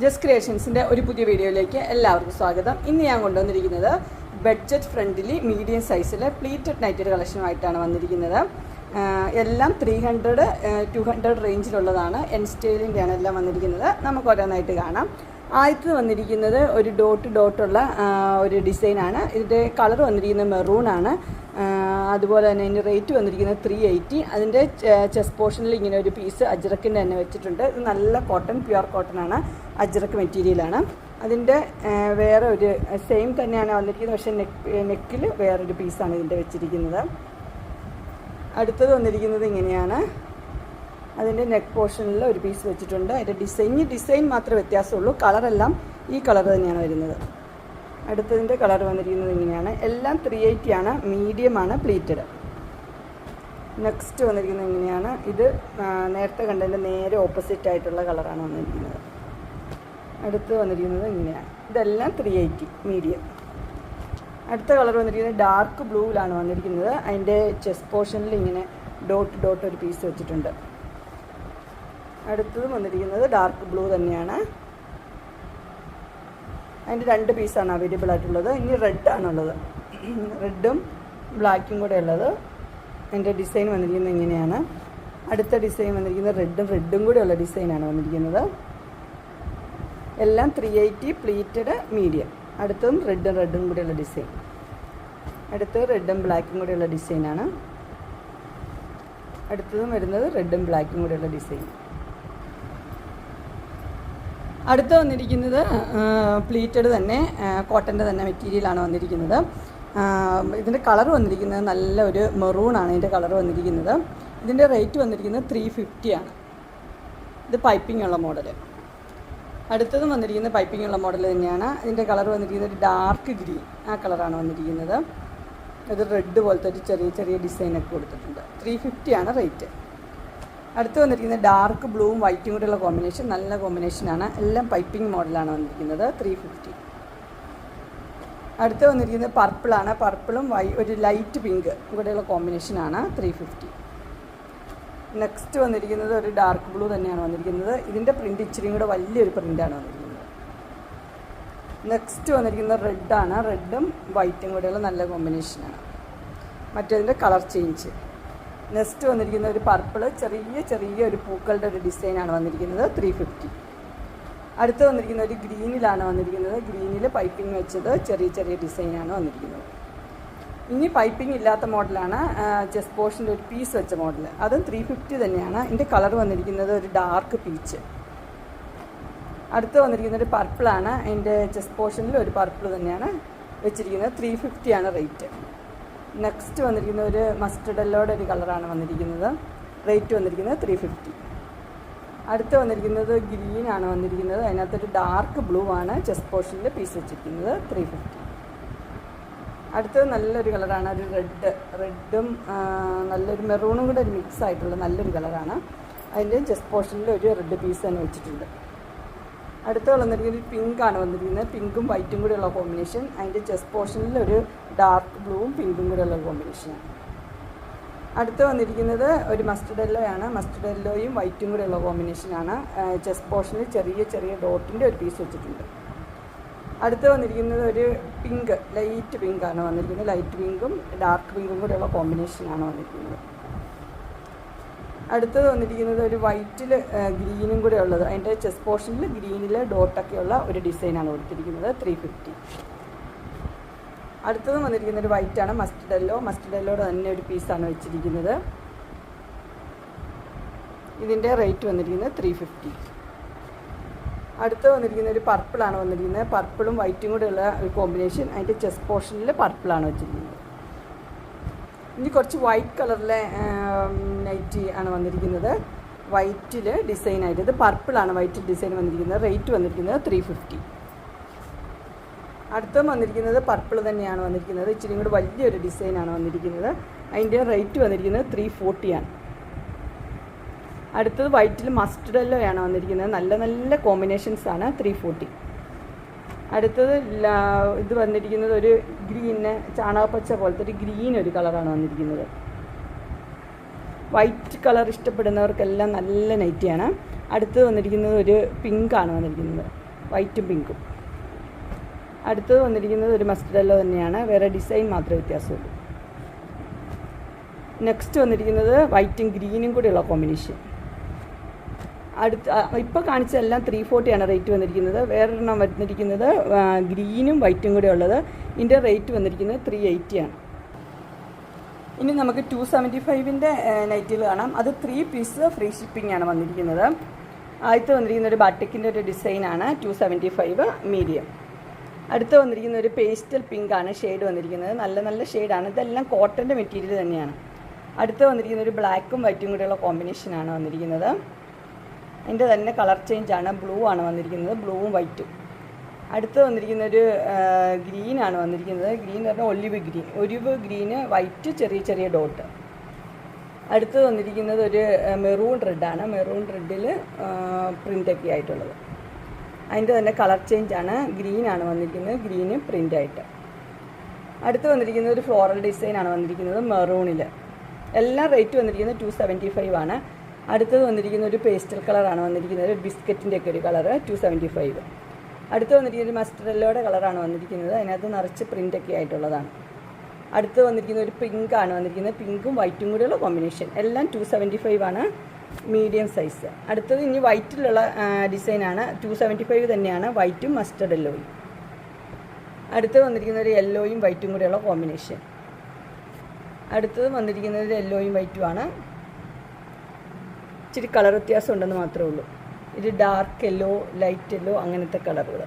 Just ക്രിയേഷൻസിന്റെ ഒരു പുതിയ വീഡിയോയിലേക്ക് എല്ലാവർക്കും സ്വാഗതം. ഇന്ന് ഞാൻ കൊണ്ടുവന്നിരിക്കുന്നത് ബഡ്ജറ്റ് ഫ്രണ്ട്ലി മീഡിയം സൈസിലെ പ്ലീറ്റഡ് നൈറ്റഡ് കളക്ഷനുമായിട്ടാണ് വന്നിരിക്കുന്നത്. എല്ലാം ത്രീ ഹൺഡ്രഡ് ടു ഹൺഡ്രഡ് റേഞ്ചിലുള്ളതാണ് എൻ സ്റ്റൈലിന്റെയാണ് എല്ലാം വന്നിരിക്കുന്നത്. നമുക്ക് ഓരോന്നായിട്ട് കാണാം. ആദ്യത്തത് വന്നിരിക്കുന്നത് ഒരു ഡോട്ട് ഡോട്ടുള്ള ഒരു ഡിസൈനാണ് ഇതിന്റെ കളർ വന്നിരിക്കുന്നത് മെറൂണാണ് അതുപോലെ തന്നെ ഇതിന്റെ റേറ്റ് വന്നിരിക്കുന്നത് ത്രീ എയ്റ്റി അതിന്റെ ചെസ് പോർഷനിൽ ഇങ്ങനെ ഒരു പീസ് അജ്രക്കിന്റെ തന്നെ വെച്ചിട്ടുണ്ട്. ഇത് നല്ല കോട്ടൺ പ്യുവർ കോട്ടൺ ആണ്. അജ്രക്ക് മെറ്റീരിയലാണ് അതിന്റെ വേറെ ഒരു സെയിം തന്നെയാണ് വന്നിരിക്കുന്നത്. പക്ഷേ നെക്ക് നെക്കിൽ വേറൊരു പീസാണ് ഇതിന്റെ വെച്ചിരിക്കുന്നത്. അടുത്തത് വന്നിരിക്കുന്നത് ഇങ്ങനെയാണ്. അതിന്റെ നെക്ക് പോർഷനിൽ ഒരു പീസ് വെച്ചിട്ടുണ്ട്. അതിന്റെ ഡിസൈൻ ഡിസൈൻ മാത്രമേ വ്യത്യാസമുള്ളൂ. കളറെല്ലാം ഈ കളർ തന്നെയാണ് വരുന്നത്. അടുത്തതിന്റെ കളർ വന്നിരിക്കുന്നത് ഇങ്ങനെയാണ്. എല്ലാം ത്രീ എയ്റ്റി ആണ്. മീഡിയം ആണ് പ്ലീറ്റഡ് നെക്സ്റ്റ് വന്നിരിക്കുന്നത് ഇങ്ങനെയാണ്. ഇത് നേരത്തെ കണ്ടതിന്റെ നേരെ ഓപ്പോസിറ്റ് ആയിട്ടുള്ള കളറാണ് വന്നിരിക്കുന്നത്. അടുത്ത് വന്നിരിക്കുന്നത് ഇങ്ങനെയാണ്. ഇതെല്ലാം ത്രീ എയ്റ്റി മീഡിയം അടുത്ത കളർ വന്നിരിക്കുന്നത് ഡാർക്ക് ബ്ലൂവിലാണ് വന്നിരിക്കുന്നത്. അതിന്റെ ചെസ്റ്റ് പോർഷനിൽ ഇങ്ങനെ ഡോട്ട് ഡോട്ട് ഒരു പീസ് വെച്ചിട്ടുണ്ട്. അടുത്തത് വന്നിരിക്കുന്നത് ഡാർക്ക് ബ്ലൂ തന്നെയാണ്. അതിന്റെ രണ്ട് പീസാണ് അവൈലബിൾ ആയിട്ടുള്ളത്. ഇനി റെഡ് ആണുള്ളത്. റെഡും ബ്ലാക്കും കൂടെ ഉള്ളത്. അതിന്റെ ഡിസൈൻ വന്നിരിക്കുന്നത് ഇങ്ങനെയാണ്. അടുത്ത ഡിസൈൻ വന്നിരിക്കുന്നത് റെഡും റെഡും കൂടെ ഉള്ള ഡിസൈനാണ് വന്നിരിക്കുന്നത്. എല്ലാം ത്രീ എയ്റ്റി പ്ലീറ്റഡ് മീഡിയം അടുത്തതും റെഡും റെഡും കൂടെയുള്ള ഡിസൈൻ അടുത്ത് റെഡും ബ്ലാക്കും കൂടെയുള്ള ഡിസൈനാണ് അടുത്തതും വരുന്നത് റെഡും ബ്ലാക്കും കൂടെയുള്ള ഡിസൈൻ അടുത്ത് വന്നിരിക്കുന്നത് പ്ലീറ്റഡ് തന്നെ കോട്ടന്റെ തന്നെ മെറ്റീരിയലാണ് വന്നിരിക്കുന്നത്. ഇതിന്റെ കളർ വന്നിരിക്കുന്നത് നല്ല ഒരു മെറൂണാണ് ഇതിന്റെ കളർ വന്നിരിക്കുന്നത്. ഇതിന്റെ റേറ്റ് വന്നിരിക്കുന്നത് ത്രീ ഫിഫ്റ്റിയാണ് ഇത് പൈപ്പിംഗ് ഉള്ള മോഡൽ അടുത്തതും വന്നിരിക്കുന്നത് പൈപ്പിംഗ് ഉള്ള മോഡൽ തന്നെയാണ്. ഇതിന്റെ കളർ വന്നിരിക്കുന്നത് ഒരു ഡാർക്ക് ഗ്രീൻ ആ കളറാണ് വന്നിരിക്കുന്നത്. ഇത് റെഡ് പോലത്തെ ഒരു ചെറിയ ചെറിയ ഡിസൈനൊക്കെ കൊടുത്തിട്ടുണ്ട്. ത്രീ ഫിഫ്റ്റിയാണ് റേറ്റ് അടുത്ത് വന്നിരിക്കുന്നത് ഡാർക്ക് ബ്ലൂവും വൈറ്റും കൂടെയുള്ള കോമ്പിനേഷൻ നല്ല കോമ്പിനേഷനാണ് എല്ലാം പൈപ്പിംഗ് മോഡലാണ് വന്നിരിക്കുന്നത് ത്രീ ഫിഫ്റ്റി അടുത്ത് വന്നിരിക്കുന്നത് പർപ്പിളാണ് പർപ്പിളും വൈ ഒരു ലൈറ്റ് പിങ്ക് കൂടെയുള്ള കോമ്പിനേഷനാണ് ത്രീ ഫിഫ്റ്റി നെക്സ്റ്റ് വന്നിരിക്കുന്നത് ഒരു ഡാർക്ക് ബ്ലൂ തന്നെയാണ് വന്നിരിക്കുന്നത്. ഇതിന്റെ പ്രിന്റ് ഇച്ചിരിയും കൂടെ വലിയൊരു പ്രിന്റാണ് വന്നിരിക്കുന്നത്. നെക്സ്റ്റ് വന്നിരിക്കുന്നത് റെഡാണ് റെഡും വൈറ്റും കൂടെയുള്ള നല്ല കോമ്പിനേഷനാണ് മറ്റേതിന്റെ കളർ ചേഞ്ച് നെക്സ്റ്റ് വന്നിരിക്കുന്ന ഒരു പർപ്പിൾ ചെറിയ ചെറിയ ഒരു പൂക്കളുടെ ഒരു ഡിസൈനാണ് വന്നിരിക്കുന്നത് ത്രീ ഫിഫ്റ്റി അടുത്ത് വന്നിരിക്കുന്ന ഒരു ഗ്രീനിലാണ് വന്നിരിക്കുന്നത്. ഗ്രീനിൽ പൈപ്പിംഗ് വെച്ചത് ചെറിയ ചെറിയ ഡിസൈനാണ് വന്നിരിക്കുന്നത്. ഇനി പൈപ്പിംഗ് ഇല്ലാത്ത മോഡലാണ് ചെസ്റ്റ് പോർഷന്റെ ഒരു പീസ് വെച്ച മോഡൽ അതും ത്രീ ഫിഫ്റ്റി തന്നെയാണ്. ഇതിന്റെ കളർ വന്നിരിക്കുന്നത് ഒരു ഡാർക്ക് പീച്ച് അടുത്ത് വന്നിരിക്കുന്ന ഒരു പർപ്പിളാണ് അതിന്റെ ചെസ്റ്റ് പോർഷനിൽ ഒരു പർപ്പിൾ തന്നെയാണ് വെച്ചിരിക്കുന്നത്. ത്രീ ഫിഫ്റ്റിയാണ് റേറ്റ് നെക്സ്റ്റ് വന്നിരിക്കുന്ന ഒരു മസ്റ്റർഡ് എല്ലോടെ ഒരു കളറാണ് വന്നിരിക്കുന്നത്. റേറ്റ് വന്നിരിക്കുന്നത് ത്രീ ഫിഫ്റ്റി അടുത്ത് വന്നിരിക്കുന്നത് ഗ്രീൻ ആണ് വന്നിരിക്കുന്നത്. അതിനകത്തൊരു ഡാർക്ക് ബ്ലൂ ആണ് ചെസ്റ്റ് പോർഷനിൽ പീസ് വെച്ചിരിക്കുന്നത് ത്രീ ഫിഫ്റ്റി അടുത്തത് നല്ലൊരു കളറാണ് ഒരു റെഡ് റെഡും നല്ലൊരു മെറൂണും കൂടെ ഒരു മിക്സ് ആയിട്ടുള്ള നല്ലൊരു കളറാണ് അതിന്റെ ചെസ്റ്റ് പോർഷനിൽ ഒരു റെഡ് പീസ് തന്നെ വെച്ചിട്ടുണ്ട്. അടുത്ത വന്നിരിക്കുന്നത് പിങ്ക് ആണ് വന്നിരിക്കുന്നത്. പിങ്കും വൈറ്റും കൂടെയുള്ള കോമ്പിനേഷൻ. അതിന്റെ ചെസ്റ്റ് പോർഷനിൽ ഒരു ഡാർക്ക് ബ്ലൂവും പിങ്കും കൂടെയുള്ള കോമ്പിനേഷൻ അടുത്ത് വന്നിരിക്കുന്നത് ഒരു മസ്റ്റർഡ് യെല്ലോയാണ് മസ്റ്റർഡ് യെല്ലോയും വൈറ്റും കൂടെയുള്ള കോമ്പിനേഷനാണ്. ചെസ്റ്റ് പോർഷനിൽ ചെറിയ ചെറിയ ഡോട്ടിന്റെ ഒരു പീസ് വെച്ചിട്ടുണ്ട്. അടുത്ത് വന്നിരിക്കുന്നത് ഒരു പിങ്ക് ലൈറ്റ് പിങ്കാണ് വന്നിരിക്കുന്നത്. ലൈറ്റ് പിങ്കും ഡാർക്ക് പിങ്കും കൂടെയുള്ള കോമ്പിനേഷനാണ് വന്നിരിക്കുന്നത്. അടുത്തത് വന്നിരിക്കുന്നത് ഒരു വൈറ്റിൽ ഗ്രീനും കൂടെ ഉള്ളത്. അതിന്റെ ചെസ് പോർഷനിൽ ഗ്രീനിൽ ഡോട്ടൊക്കെയുള്ള ഒരു ഡിസൈനാണ് കൊടുത്തിരിക്കുന്നത്. ത്രീ ഫിഫ്റ്റി അടുത്തത് വന്നിരിക്കുന്ന ഒരു വൈറ്റാണ് മസ്റ്റർഡ് യെല്ലോയുടെ തന്നെ ഒരു പീസാണ് വെച്ചിരിക്കുന്നത്. ഇതിന്റെ റേറ്റ് വന്നിരിക്കുന്നത് ത്രീ ഫിഫ്റ്റി അടുത്ത് വന്നിരിക്കുന്ന ഒരു പർപ്പിളാണ് വന്നിരിക്കുന്നത്. പർപ്പിളും വൈറ്റും കൂടെ ഉള്ള ഒരു കോമ്പിനേഷൻ അതിന്റെ ചെസ് പോർഷനിൽ പർപ്പിളാണ് വെച്ചിരിക്കുന്നത്. ഇനി കുറച്ച് വൈറ്റ് കളറിലെ നൈറ്റി ആണ് വന്നിരിക്കുന്നത്. വൈറ്റിൽ ഡിസൈനായിട്ട് ഇത് പർപ്പിളാണ് വൈറ്റ് ഡിസൈൻ വന്നിരിക്കുന്നത്. റേറ്റ് വന്നിരിക്കുന്നത് ത്രീ ഫിഫ്റ്റി അടുത്തും വന്നിരിക്കുന്നത് പർപ്പിൾ തന്നെയാണ് വന്നിരിക്കുന്നത്. ഇച്ചിരി കൂടി വലിയൊരു ഡിസൈനാണ് വന്നിരിക്കുന്നത്. അതിന്റെ റേറ്റ് വന്നിരിക്കുന്നത് ത്രീ ഫോർട്ടിയാണ് അടുത്തത് വൈറ്റിൽ മസ്റ്റർഡ് ആണ് വന്നിരിക്കുന്നത്. നല്ല നല്ല കോമ്പിനേഷൻസാണ് ത്രീ ഫോർട്ടി അടുത്തത് ഇത് വന്നിരിക്കുന്നത് ഒരു ഗ്രീന് ചാണകപ്പച്ച പോലത്തെ ഒരു ഗ്രീൻ ഒരു കളറാണ് വന്നിരിക്കുന്നത്. വൈറ്റ് കളർ ഇഷ്ടപ്പെടുന്നവർക്കെല്ലാം നല്ല നൈറ്റിയാണ്. അടുത്തത് വന്നിരിക്കുന്നത് ഒരു പിങ്കാണ് വന്നിരിക്കുന്നത്. വൈറ്റും പിങ്കും. അടുത്തത് വന്നിരിക്കുന്നത് ഒരു മസ്റ്റർ യെല്ലോ തന്നെയാണ്. വേറെ ഡിസൈൻ മാത്രമേ വ്യത്യാസമുള്ളൂ. നെക്സ്റ്റ് വന്നിരിക്കുന്നത് വൈറ്റും ഗ്രീനും കൂടെയുള്ള കോമ്പിനേഷൻ അടുത്ത ഇപ്പോൾ കാണിച്ചതെല്ലാം ത്രീ ഫോർട്ടിയാണ് റേറ്റ് വന്നിരിക്കുന്നത്. വേറൊരെണ്ണം വന്നിരിക്കുന്നത് ഗ്രീനും വൈറ്റും കൂടെ ഉള്ളത്. ഇതിന്റെ റേറ്റ് വന്നിരിക്കുന്നത് ത്രീ ആണ്. ഇനി നമുക്ക് ടു സെവന്റി ഫൈവിന്റെ നൈറ്റിൽ കാണാം. അത് ത്രീ പീസ് ഫ്രീ ഷിപ്പിംഗ് ആണ് വന്നിരിക്കുന്നത്. ആദ്യത്തെ വന്നിരിക്കുന്ന ഒരു ബട്ടിക്കിന്റെ ഒരു ഡിസൈനാണ് ടു സെവന്റി ഫൈവ് മീഡിയം അടുത്ത് വന്നിരിക്കുന്ന ഒരു പേസ്റ്റൽ പിങ്ക് ആണ് ഷെയ്ഡ് വന്നിരിക്കുന്നത്. നല്ല നല്ല ഷെയ്ഡാണ് ഇതെല്ലാം കോട്ടന്റെ മെറ്റീരിയൽ തന്നെയാണ്. അടുത്ത് വന്നിരിക്കുന്ന ഒരു ബ്ലാക്കും വൈറ്റും കൂടെയുള്ള കോമ്പിനേഷനാണ് വന്നിരിക്കുന്നത്. അതിന്റെ തന്നെ കളർ ചേഞ്ച് ആണ് ബ്ലൂ ആണ് വന്നിരിക്കുന്നത് ബ്ലൂവും വൈറ്റും അടുത്ത് വന്നിരിക്കുന്ന ഒരു ഗ്രീനാണ് വന്നിരിക്കുന്നത്. ഗ്രീൻ എന്ന് പറഞ്ഞാൽ olive green olive green white ചെറിയ ചെറിയ ഡോട്ട് അടുത്ത് വന്നിരിക്കുന്നത് ഒരു മെറൂൺ റെഡാണ് മെറൂൺ റെഡിൽ പ്രിന്റൊക്കെ ആയിട്ടുള്ളത്. അതിന്റെ തന്നെ കളർ ചേഞ്ച് ആണ് ഗ്രീനാണ് വന്നിരിക്കുന്നത് ഗ്രീന് പ്രിന്റായിട്ട് അടുത്ത് വന്നിരിക്കുന്നത് ഒരു ഫ്ലോറൽ ഡിസൈനാണ് വന്നിരിക്കുന്നത്. മെറൂണിൽ എല്ലാം റേറ്റ് വന്നിരിക്കുന്നത് ടു സെവന്റി ഫൈവ് ആണ്. അടുത്തത് വന്നിരിക്കുന്ന ഒരു പേസ്റ്റൽ കളറാണ് വന്നിരിക്കുന്നത്. ബിസ്ക്കറ്റിന്റെ ഒക്കെ ഒരു കളറ് ടു സെവന്റി ഫൈവ് അടുത്ത് വന്നിരിക്കുന്ന ഒരു മസ്റ്റർഡ് കളറാണ് വന്നിരിക്കുന്നത്. അതിനകത്ത് നിറച്ച് പ്രിന്റൊക്കെ ആയിട്ടുള്ളതാണ്. അടുത്ത് വന്നിരിക്കുന്ന ഒരു പിങ്ക് ആണ് വന്നിരിക്കുന്നത്. പിങ്കും വൈറ്റും കൂടെയുള്ള കോമ്പിനേഷൻ എല്ലാം ടു സെവന്റി ഫൈവ് ആണ് മീഡിയം സൈസ് അടുത്തത് ഇനി വൈറ്റിലുള്ള ഡിസൈനാണ് ടു സെവന്റി ഫൈവ് തന്നെയാണ് വൈറ്റും മസ്റ്റർഡ് യെല്ലോയും അടുത്ത് വന്നിരിക്കുന്ന ഒരു യെല്ലോയും വൈറ്റും കൂടെയുള്ള കോമ്പിനേഷൻ അടുത്തത് വന്നിരിക്കുന്നത് യെല്ലോയും വൈറ്റും ആണ്. ഇച്ചിരി കളർ വ്യത്യാസം ഉണ്ടെന്ന് മാത്രമേ ഉള്ളൂ. ഇത് ഡാർക്ക് യെല്ലോ ലൈറ്റ് യെല്ലോ അങ്ങനത്തെ കളറുകൾ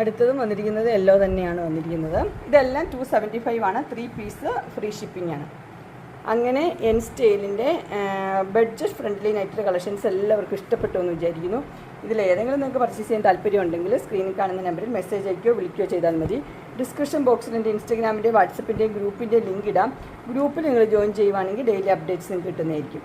അടുത്തതും വന്നിരിക്കുന്നത് യെല്ലോ തന്നെയാണ് വന്നിരിക്കുന്നത്. ഇതെല്ലാം ടു സെവന്റി ഫൈവ് ആണ്. ത്രീ പീസ് ഫ്രീ ഷിപ്പിംഗ് ആണ്. അങ്ങനെ എൻ സ്റ്റൈലിന്റെ ബഡ്ജറ്റ് ഫ്രണ്ട്ലി നൈറ്റിലെ കളക്ഷൻസ് എല്ലാവർക്കും ഇഷ്ടപ്പെട്ടു എന്ന് വിചാരിക്കുന്നു. ഇതിൽ ഏതെങ്കിലും നിങ്ങൾക്ക് പർച്ചേസ് ചെയ്യാൻ താല്പര്യമുണ്ടെങ്കിൽ സ്ക്രീനിൽ കാണുന്ന നമ്പറിൽ മെസ്സേജ് അയക്കുകയോ വിളിക്കുകയോ ചെയ്താൽ മതി. ഡിസ്ക്രിപ്ഷൻ ബോക്സിൽ എന്റെ ഇൻസ്റ്റാഗ്രാമിന്റെ വാട്സപ്പിന്റെയും ഗ്രൂപ്പിന്റെ ലിങ്ക് ഇടാം. ഗ്രൂപ്പിൽ നിങ്ങൾ ജോയിൻ ചെയ്യുവാണെങ്കിൽ ഡെയിലി അപ്ഡേറ്റ്സ് നിങ്ങൾക്ക് കിട്ടുന്നതായിരിക്കും.